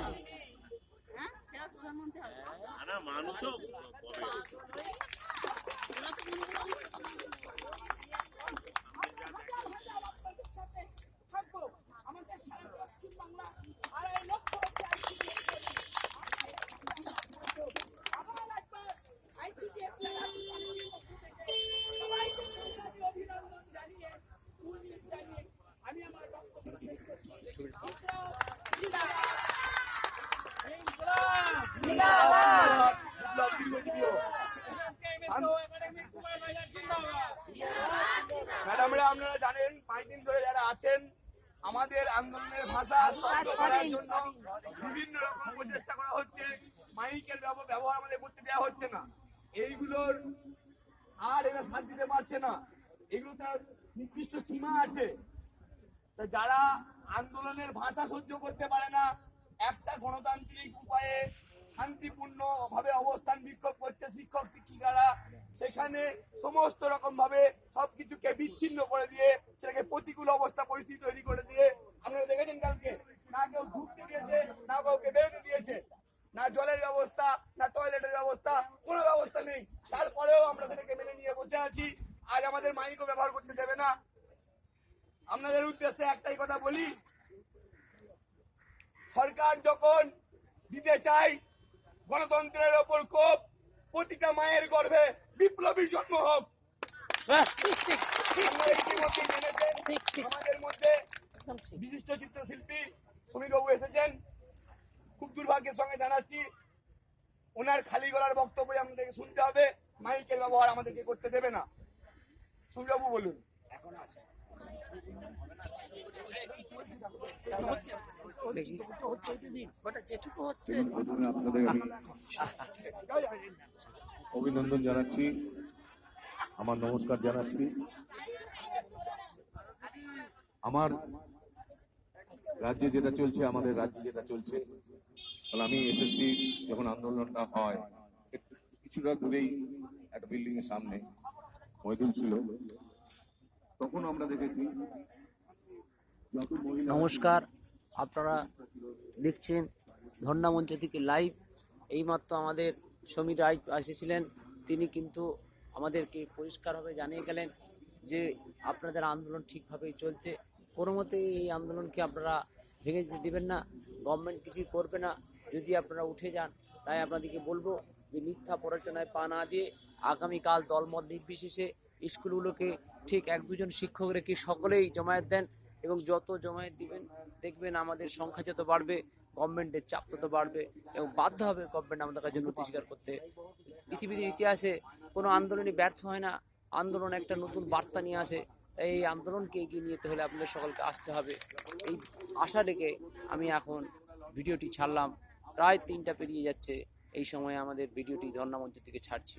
হ্যাঁ হবে। না মানুষও থাকব আমাদের সারা পশ্চিম বাংলা আড়াই লক্ষ আবার একবার ICDF সবাইকে আমি অভিনন্দন জানিয়ে কুর্নিশ জানিয়ে আমি আমার বক্তব্য শেষ করছি ম্যাডামরা আপনারা জানেন পাঁচ দিন ধরে যারা আছেন আমাদের আন্দোলনের ভাষা করার জন্য বিভিন্ন রকম প্রচেষ্টা করা হচ্ছে। মাইকের ব্যব- ব্যবহার আমাদের করতে দেওয়া হচ্ছে না। এইগুলোর আর এরা সাথ দিতে পারছে না। এগুলো তার নির্দিষ্ট সীমা আছে। তা যারা আন্দোলনের ভাষা সহ্য করতে পারে না একটা গণতান্ত্রিক উপায়ে শান্তিপূর্ণ ভাবে অবস্থান বিক্ষোভ করছে শিক্ষক, শিক্ষিকারা। সেখানে সমস্ত রকম ভাবে সবকিছুকে বিচ্ছিন্ন করে দিয়ে, সেটাকে প্রতিকূল অবস্থা পরিস্থিতি তৈরি করে দিয়ে, আপনারা দেখেছেন কালকে, না কেউ ঘুরতে দিয়েছে, না কাউকে বেরোতে দিয়েছে, না জলের ব্যবস্থা, না টয়লেটের ব্যবস্থা, কোনো ব্যবস্থা নেই। তারপরেও আমরা সেটাকে মেনে নিয়ে বসে আছি। আজ আমাদের মাইকও ব্যবহার করতে দেবে না। আপনাদের উদ্দেশ্যে একটাই কথা বলি, সরকার যখন দিতে চাই গণতন্ত্রের ওপর ক্ষোভ প্রতিটা মায়ের গর্ভে বিপ্লবীর জন্ম হোক। ইতিমধ্যে আমাদের মধ্যে বিশিষ্ট চিত্রশিল্পী সমীর বাবু এসেছেন। খুব দুর্ভাগ্যের সঙ্গে জানাচ্ছি ওনার খালি গলার বক্তব্য আমাদেরকে শুনতে হবে। মাইকের ব্যবহার আমাদেরকে করতে দেবে না। সমীর বলুন। এখন হচ্ছে আপনাদের অভিনন্দন জানাচ্ছি, আমার নমস্কার জানাচ্ছি। আমার রাজ্যে যেটা চলছে, আমাদের রাজ্যে যেটা চলছে, তাহলে আমি এসএসসি যখন আন্দোলনটা হয় কিছুটা দূরেই একটা বিল্ডিং এর সামনে ছিল। তখন আমরা দেখেছি নমস্কার, আপনারা দেখছেন ধর্ণা মঞ্চ থেকে লাইভ এইমাত্র আমাদের সমীর রায় এসেছিলেন। তিনি কিন্তু আমাদেরকে পরিষ্কারভাবে জানিয়ে গেলেন যে আপনাদের আন্দোলন ঠিকভাবেই চলছে। কোনো মতেই এই আন্দোলনকে আপনারা ভেঙে দিতে দেবেন না গভর্নমেন্ট কিছুই করবে না। যদি আপনারা উঠে যান, তাই আপনাদেরকে বলব যে মিথ্যা প্ররোচনায় পা না দিয়ে আগামীকাল দলমত নির্বিশেষে স্কুলগুলোকে ঠিক এক দুজন শিক্ষক রেখে সকলেই জমায়েত দেন এবং যত জমায়েত দিবেন, দেখবেন আমাদের সংখ্যা যত বাড়বে গভর্নমেন্টের চাপ তত বাড়বে এবং বাধ্য হবে গভর্নমেন্ট আমাদের কাছে নথি স্বীকার করতে। পৃথিবীর ইতিহাসে কোনো আন্দোলনই ব্যর্থ হয় না। আন্দোলন একটা নতুন বার্তা নিয়ে আসে। তাই এই আন্দোলনকে এগিয়ে নিয়ে যেতে হলে আপনাদের সকলকে আসতে হবে। এই আশা রেখে আমি এখন ভিডিওটি ছাড়লাম। প্রায় তিনটা পেরিয়ে যাচ্ছে। এই সময় আমাদের ভিডিওটি ধর্ণামঞ্চ থেকে ছাড়ছি।